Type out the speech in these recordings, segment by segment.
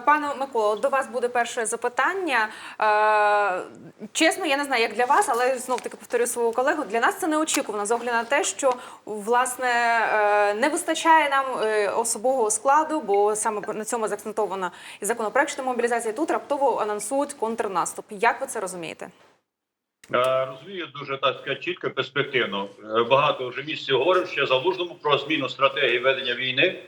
Пане Миколо, до вас буде перше запитання. Е, Чесно, я не знаю, як для вас, але знов таки повторю свого колегу. Для нас це неочікувано з огляду на те, що власне е, не вистачає нам е, особового складу, бо саме на цьому заакцентовано і законопроект щодо мобілізації. Тут раптово анонсують контрнаступ. Як ви це розумієте? Розумію дуже так сказати, чітко перспективно. Багато вже місяців говорив ще залужному про зміну стратегії ведення війни.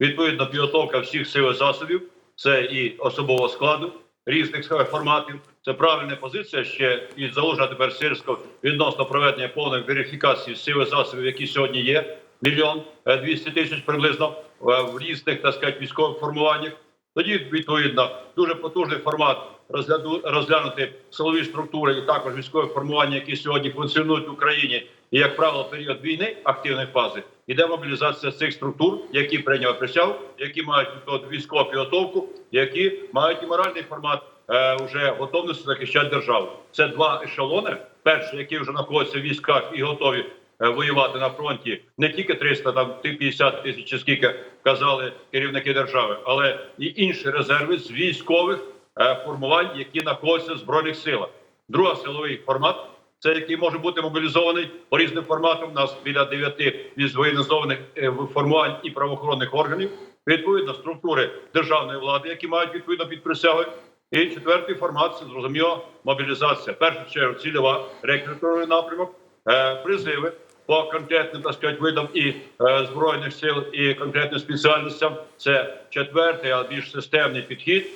Відповідно, підготовка всіх сил і засобів, це і особового складу різних е, форматів. Це правильна позиція ще і залужна тепер сирсько відносно проведення повної верифікації сили засобів, які сьогодні є. Мільйон е, двісті тисяч приблизно е, в різних так сказати, військових формуваннях. Тоді відповідно дуже потужний формат розгляду розглянути силові структури і також військові формування, які сьогодні функціонують в Україні, і як правило, період війни активної фази іде мобілізація цих структур, які прийняли присягу, які мають військову підготовку, які мають і моральний формат е, вже готовності захищати державу. Це два ешелони. Перший, які вже знаходяться в військах і готові воювати на фронті не тільки 300, там 50 тисяч, скільки казали керівники держави, але і інші резерви з військових е, формувань, які знаходяться в збройних силах. Друга силовий формат. Це який може бути мобілізований по різним форматам. У нас біля дев'яти воєнізованих е, формувань і правоохоронних органів. Відповідно, структури державної влади, які мають відповідно під присягою. І четвертий формат це зрозуміло мобілізація. Першу чергу цільова рекрутинговий напрямок, е, призиви по конкретним так сказати, видам і е, збройних сил і конкретним спеціальностям. Це четвертий, а більш системний підхід.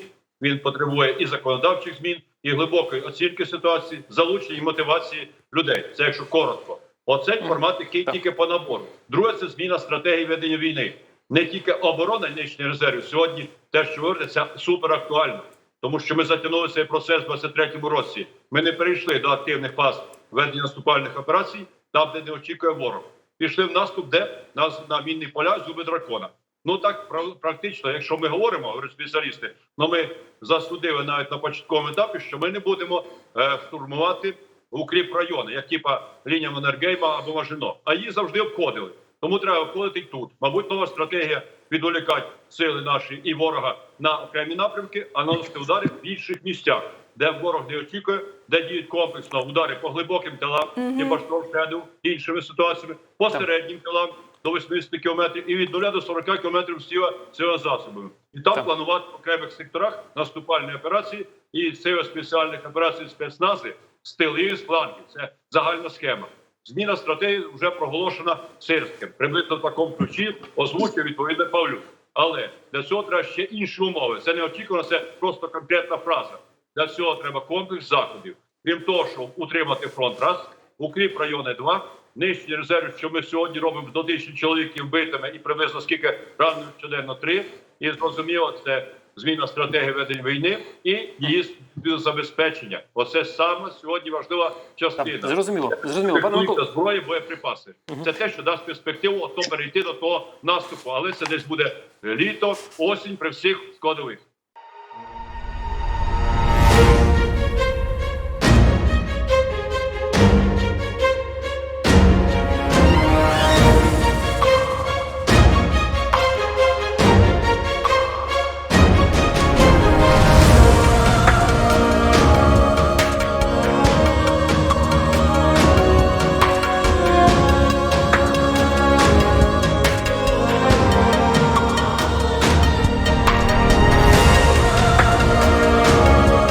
Він потребує і законодавчих змін, і глибокої оцінки ситуації, залучення і мотивації людей. Це якщо коротко. Оцей формат, який тільки по набору. Друге, це зміна стратегії ведення війни. Не тільки оборона нинішніх резервів. Сьогодні те, що ви говорите, це супер актуально. Тому що ми затягнули цей процес в 23-му році. Ми не перейшли до активних фаз ведення наступальних операцій, там, де не очікує ворог. Пішли в наступ, де нас на мінні поля зуби дракона. Ну так пра- практично, якщо ми говоримо, говорять спеціалісти, ну ми засудили навіть на початковому етапі, що ми не будемо е, штурмувати укріп райони, як типа лінія Маннергейма або Важино. А її завжди обходили. Тому треба обходити і тут. Мабуть, нова стратегія відволікати сили наші і ворога на окремі напрямки, а наносити удари в інших місцях, де ворог не очікує, де діють комплексно удари по глибоким тилам, і башторшеду, іншими ситуаціями, по середнім тилам до 80 кілометрів і від 0 до 40 кілометрів сила цього засобами. І там Так. планувати в окремих секторах наступальні операції і сили спеціальних операцій спецнази з тилів і з флангів. Це загальна схема. Зміна стратегії вже проголошена Сирським. Приблизно в такому ключі озвучив відповідно Павлюк. Але для цього треба ще інші умови. Це не очікувано, це просто конкретна фраза. Для цього треба комплекс заходів. Крім того, щоб утримати фронт раз, укріп райони два, нижні резерви, що ми сьогодні робимо до тисячі чоловіків вбитими і приблизно скільки ранено щоденно три. І зрозуміло, це зміна стратегії ведення війни і її забезпечення. Оце саме сьогодні важлива частина. Так, зрозуміло, зрозуміло. Пане Микола, зброї, боєприпаси. Це те, що дасть перспективу то перейти до того наступу, але це десь буде літо, осінь при всіх складових.